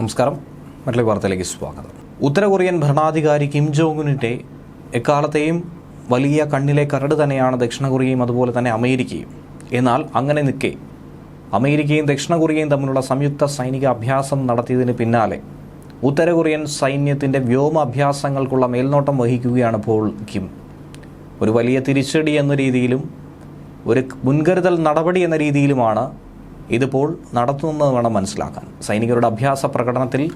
നമസ്കാരം. മറ്റൊരു വാർത്തയിലേക്ക് സ്വാഗതം. ഉത്തര കൊറിയൻ ഭരണാധികാരി കിം ജോങ്ങുനിന്റെ എക്കാലത്തെയും വലിയ കണ്ണിലെ കരട് തന്നെയാണ് ദക്ഷിണ കൊറിയയും അതുപോലെ തന്നെ അമേരിക്കയും. എന്നാൽ അങ്ങനെ നിൽക്കെ. അമേരിക്കയും ദക്ഷിണ കൊറിയയും തമ്മിലുള്ള സംയുക്ത സൈനിക അഭ്യാസം നടത്തിയതിന് പിന്നാലെ ഉത്തര കൊറിയൻ സൈന്യത്തിന്റെ വ്യോമ അഭ്യാസങ്ങൾക്കുള്ള മേൽനോട്ടം വഹിക്കുകയാണ് ഇപ്പോൾ കിം. ഒരു വലിയ തിരിച്ചടി എന്ന രീതിയിലും ഒരു മുൻകരുതൽ നടപടി എന്ന രീതിയിലുമാണ് ഇതിപ്പോൾ നടത്തുന്നത് വേണം മനസ്സിലാക്കാൻ. സൈനികരുടെ അഭ്യാസ പ്രകടനത്തിൽ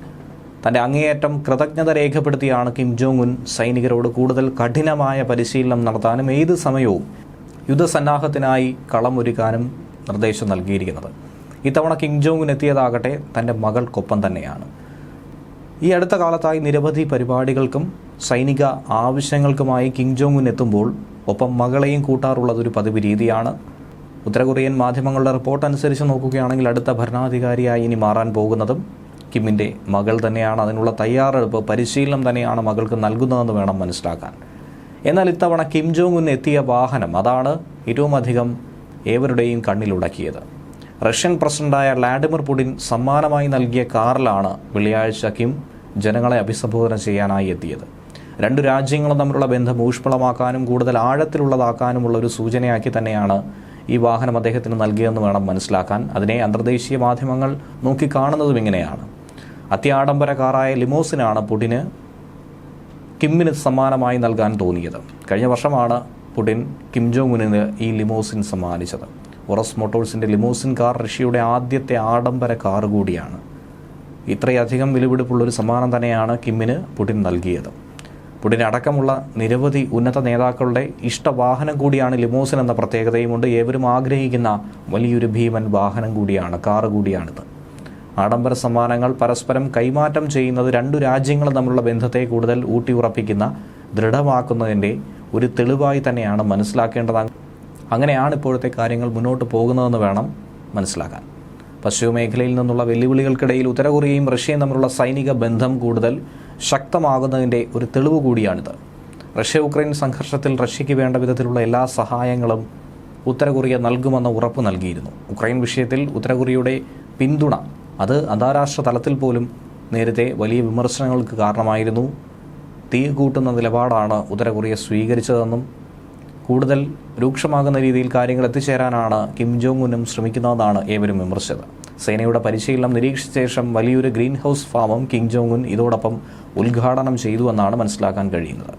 തന്റെ അങ്ങേയറ്റം കൃതജ്ഞത രേഖപ്പെടുത്തിയാണ് കിം ജോങ് ഉൻ സൈനികരോട് കൂടുതൽ കഠിനമായ പരിശീലനം നടത്താനും ഏത് സമയവും യുദ്ധസന്നാഹത്തിനായി കളമൊരുക്കാനും നിർദ്ദേശം നൽകിയിരിക്കുന്നത്. ഇത്തവണ കിം ജോങ് എത്തിയതാകട്ടെ തന്റെ മകൾക്കൊപ്പം തന്നെയാണ്. ഈ അടുത്ത കാലത്തായി നിരവധി പരിപാടികൾക്കും സൈനിക ആവശ്യങ്ങൾക്കുമായി കിം ജോങ് എത്തുമ്പോൾ ഒപ്പം മകളെയും കൂട്ടാറുള്ളതൊരു പതിവ് രീതിയാണ്. ഉത്തര കൊറിയൻ മാധ്യമങ്ങളുടെ റിപ്പോർട്ട് അനുസരിച്ച് നോക്കുകയാണെങ്കിൽ അടുത്ത ഭരണാധികാരിയായി ഇനി മാറാൻ പോകുന്നതും കിമ്മിന്റെ മകൾ തന്നെയാണ്. അതിനുള്ള തയ്യാറെടുപ്പ് പരിശീലനം തന്നെയാണ് മകൾക്ക് നൽകുന്നതെന്ന് വേണം മനസ്സിലാക്കാൻ. എന്നാൽ ഇത്തവണ കിം ജോങ് ഉൻ എത്തിയ വാഹനം അതാണ് ഏറ്റവും അധികം ഏവരുടെയും കണ്ണിലുടക്കിയത് റഷ്യൻ പ്രസിഡന്റായ വ്ളാഡിമിർ പുടിൻ സമ്മാനമായി നൽകിയ കാറിലാണ് വെള്ളിയാഴ്ച കിം ജനങ്ങളെ അഭിസംബോധന ചെയ്യാനായി എത്തിയത്. രണ്ടു രാജ്യങ്ങളും തമ്മിലുള്ള ബന്ധം ഊഷ്മളമാക്കാനും കൂടുതൽ ആഴത്തിലുള്ളതാക്കാനുമുള്ള ഒരു സൂചനയാക്കി തന്നെയാണ് ഈ വാഹനം അദ്ദേഹത്തിന് നൽകിയെന്ന് വേണം മനസ്സിലാക്കാൻ. അതിനെ അന്തർദേശീയ മാധ്യമങ്ങൾ നോക്കിക്കാണുന്നതും ഇങ്ങനെയാണ്. അത്യാഡംബര കാറായ ലിമോസിനാണ് പുടിന് കിമ്മിന് സമ്മാനമായി നൽകാൻ തോന്നിയത്. കഴിഞ്ഞ വർഷമാണ് പുടിൻ കിം ജോങ് ഉനിന് ഈ ലിമോസിൻ സമ്മാനിച്ചത്. ഒറസ് മോട്ടോഴ്സിന്റെ ലിമോസിൻ കാർ റഷ്യയുടെ ആദ്യത്തെ ആഡംബര കാർ കൂടിയാണ്. ഇത്രയധികം വിലപിടിപ്പുള്ളൊരു സമ്മാനം തന്നെയാണ് കിമ്മിന് പുടിൻ നൽകിയത്. പുടിൻ അടക്കമുള്ള നിരവധി ഉന്നത നേതാക്കളുടെ ഇഷ്ടവാഹനം കൂടിയാണ് ലിമോസിൻ എന്ന പ്രത്യേകതയുമുണ്ട്. ഏവരും ആഗ്രഹിക്കുന്ന വലിയൊരു ഭീമൻ വാഹനം കൂടിയാണ് കാറ് കൂടിയാണിത്. ആഡംബര സമ്മാനങ്ങൾ പരസ്പരം കൈമാറ്റം ചെയ്യുന്നത് രണ്ടു രാജ്യങ്ങളും തമ്മിലുള്ള ബന്ധത്തെ കൂടുതൽ ഊട്ടിയുറപ്പിക്കുന്ന ദൃഢമാക്കുന്നതിന്റെ ഒരു തെളിവായി തന്നെയാണ് മനസ്സിലാക്കേണ്ടത്. അങ്ങനെയാണ് ഇപ്പോഴത്തെ കാര്യങ്ങൾ മുന്നോട്ട് പോകുന്നതെന്ന് വേണം മനസ്സിലാക്കാൻ. പശ്ചിമ മേഖലയിൽ നിന്നുള്ള വെല്ലുവിളികൾക്കിടയിൽ ഉത്തര കൊറിയയും റഷ്യയും തമ്മിലുള്ള സൈനിക ബന്ധം കൂടുതൽ ശക്തമാകുന്നതിന്റെ ഒരു തെളിവ് കൂടിയാണിത്. റഷ്യ ഉക്രൈൻ സംഘർഷത്തിൽ റഷ്യയ്ക്ക് വേണ്ട വിധത്തിലുള്ള എല്ലാ സഹായങ്ങളും ഉത്തര കൊറിയ നൽകുമെന്ന ഉറപ്പ് നൽകിയിരുന്നു. ഉക്രൈൻ വിഷയത്തിൽ ഉത്തര കൊറിയയുടെ പിന്തുണ അത് അന്താരാഷ്ട്ര തലത്തിൽ പോലും നേരത്തെ വലിയ വിമർശനങ്ങൾക്ക് കാരണമായിരുന്നു. തീ കൂട്ടുന്ന നിലപാടാണ് ഉത്തര കൊറിയ സ്വീകരിച്ചതെന്നും കൂടുതൽ രൂക്ഷമാകുന്ന രീതിയിൽ കാര്യങ്ങൾ എത്തിച്ചേരാനാണ് കിം ജോങ് ഉന്നും ശ്രമിക്കുന്നതെന്നാണ് ഏവരും വിമർശിച്ചത്. സേനയുടെ പരിശീലനം നിരീക്ഷിച്ച ശേഷം വലിയൊരു ഗ്രീൻ ഹൗസ് ഫാമും കിങ് ജോങ് ഉൻ ഇതോടൊപ്പം ഉദ്ഘാടനം ചെയ്തുവെന്നാണ് മനസ്സിലാക്കാൻ കഴിയുന്നത്.